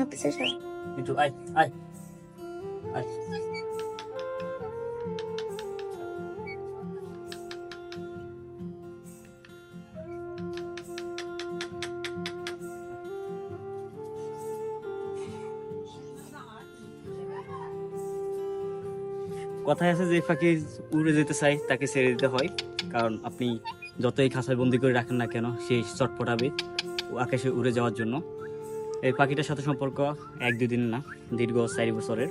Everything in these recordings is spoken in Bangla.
না পিছে সর একটু আয় আয়। কথায় আছে যে পাখি উড়ে যেতে চাই তাকে ছেড়ে দিতে হয়। কারণ আপনি যতই খাঁচায় বন্দি করে রাখেন না কেন সেই চটপটাবে আকাশে উড়ে যাওয়ার জন্য। এই পাখিটার সাথে সম্পর্ক এক দুই দিন না, দীর্ঘ চারি বছরের।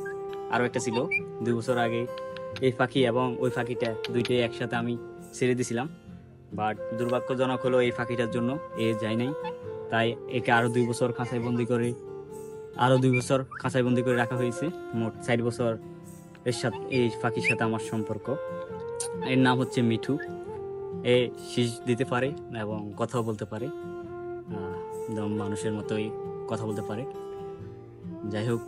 আরও একটা ছিল, দুই বছর আগে এই পাখি এবং ওই পাখিটা দুইটাই একসাথে আমি ছেড়ে দিছিলাম। বাট দুর্ভাগ্যজনক হলো এই পাখিটার জন্য এ যায় নাই। তাই একে আরও দুই বছর খাঁচায় বন্দি করে, আরও দুই বছর খাঁচায় বন্দি করে রাখা হয়েছে। মোট চার বছর এর সাথে, এই পাখির সাথে আমার সম্পর্ক। এর নাম হচ্ছে মিঠু। এ শীষ দিতে পারে এবং কথাও বলতে পারে। মানুষের মতোই কথা বলতে পারে। যাই হোক,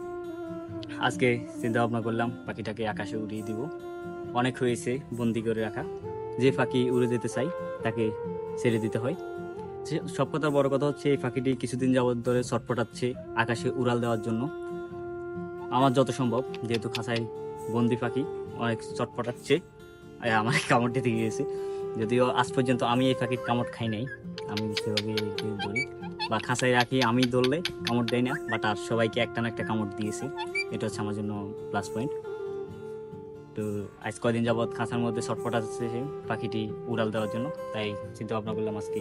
আজকে চিন্তা ভাবনা করলাম পাখিটাকে আকাশে উড়িয়ে দিব। অনেক হয়েছে বন্দি করে রাখা। যে পাখি উড়ে যেতে চাই, তাকে ছেড়ে দিতে হয়। সব কথা বড় কথা হচ্ছে, এই পাখিটি কিছুদিন যাবত ধরে ছটফটাচ্ছে আকাশে উড়াল দেওয়ার জন্য। আমার যত সম্ভব, যেহেতু খাঁচায় বন্দি পাখি অনেক চটপটাচ্ছে আমার কামড় দিতে গিয়েছে। যদিও আজ পর্যন্ত আমি এই পাখির কামড় খাই নাই, আমি সেভাবে ধরি। বা খাঁচায় রাখি, আমি ধরলে কামড় দেয় না বাট আর সবাইকে একটা না একটা কামড় দিয়েছে। এটা হচ্ছে আমার জন্য প্লাস পয়েন্ট তো আজ কয়দিন যাবৎ খাঁচার মধ্যে ছটপট আছে সে পাখিটি উড়াল দেওয়ার জন্য, তাই চিন্তা ভাবনা করলাম আজকে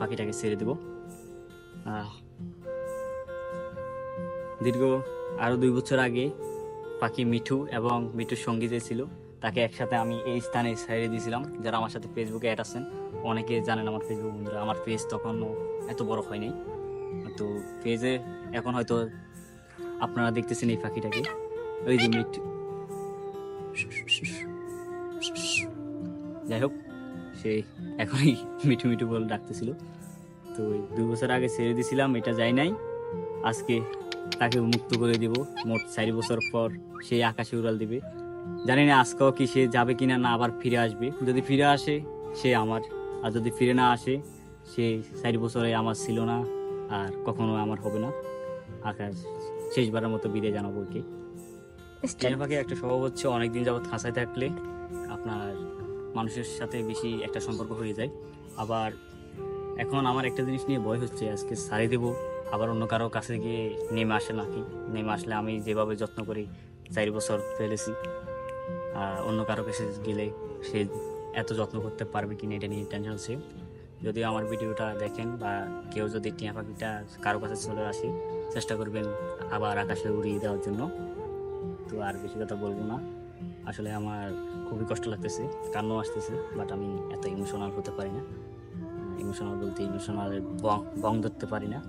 পাখিটাকে ছেড়ে দেবো। দীর্ঘ আরও দুই বছর আগে পাখি মিঠু এবং মিঠুর সঙ্গী যে ছিল। তাকে একসাথে আমি এই স্থানে ছেড়ে দিয়েছিলাম। যারা আমার সাথে ফেসবুকে অ্যাড আছেন, অনেকে জানেন আমার ফেসবুক বন্ধুরা, আমার পেজ তখনও এত বড় হয়নি। তো পেজে এখন হয়তো আপনারা দেখতেছেন এই পাখিটাকে। ওই যে মিঠু যাই হোক, সে এখনই মিঠু মিঠু বলে ডাকতেছিল। তো দুই বছর আগে ছেড়ে দিয়েছিলাম, এটা যাই নাই। আজকে তাকে মুক্ত করে দিব। মোট চারি বছর পর সেই আকাশে উড়াল দিবে। জানি না আজকেও কি সে যাবে কিনা না আবার ফিরে আসবে। যদি ফিরে আসে সে আমার। আর যদি ফিরে না আসে সে চারি বছরে আমার ছিল না আর কখনো আমার হবে না। আকাশ শেষবারের মতো বিদায় জানাব কি পাখি একটা স্বভাব হচ্ছে অনেকদিন যাবত খাঁচায় থাকলে আপনার মানুষের সাথে বেশি একটা সম্পর্ক হয়ে যায়। আবার এখন আমার একটা জিনিস নিয়ে ভয় হচ্ছে আজকে সারি দেবো আবার অন্য কারও কাছে গিয়ে নেমে আসে নাকি? নেমে আসলে আমি যেভাবে যত্ন করি চার বছর ফেলেছি। অন্য কারও কাছে গেলে সে এত যত্ন করতে পারবে কিনা এটা নিয়ে টেনশন হচ্ছে যদি আমার ভিডিওটা দেখেন বা কেউ যদি টিয়া পাখিটা কারও কাছে চলে আসে, চেষ্টা করবেন আবার আকাশে উড়িয়ে দেওয়ার জন্য। তো আর বেশি কথা বলব না। আসলে আমার খুবই কষ্ট লাগতেছে, কান্নাও আসতেছে বাট আমি এত ইমোশনাল হতে পারি না। ইমোশনাল বলতে ইমোশনাল বং ধরতে পারি না।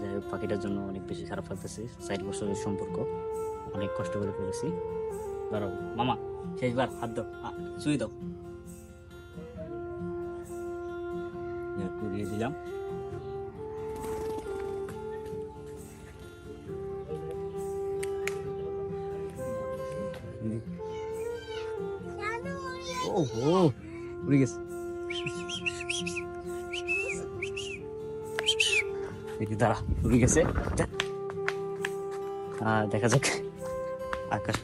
যাই হোক, পাখিটার জন্য অনেক বেশি খারাপ লাগতেছে। চার বছরের সম্পর্ক, অনেক কষ্ট করে ফেলেছি। ধরো মামা, শেষবার হাত দাও চুই দাও। দিয়ে দিলাম। ও উড়ে গেছে। দাঁড়া, উড়ে গেছে। দেখা যাক, আকাশ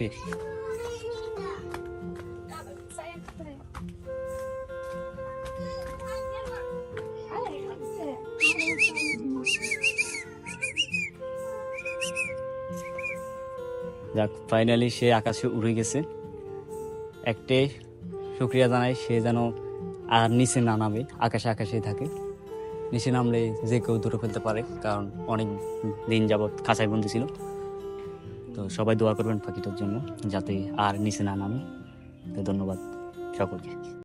যাক ফাইনালি সে আকাশে উড়ে গেছে। একটাই শুক্রিয়া জানাই, সে যেন আর নিচে না নামে, আকাশে আকাশেই থাকে। নিচে নামলে যে কেউ দূরে ফেলতে পারে, কারণ অনেক দিন যাবৎ খাঁচায় বন্দি ছিল। তো সবাই দোয়া করবেন পাখিটার জন্য, যাতে আর নিচে না নামে। তো ধন্যবাদ সকলকে।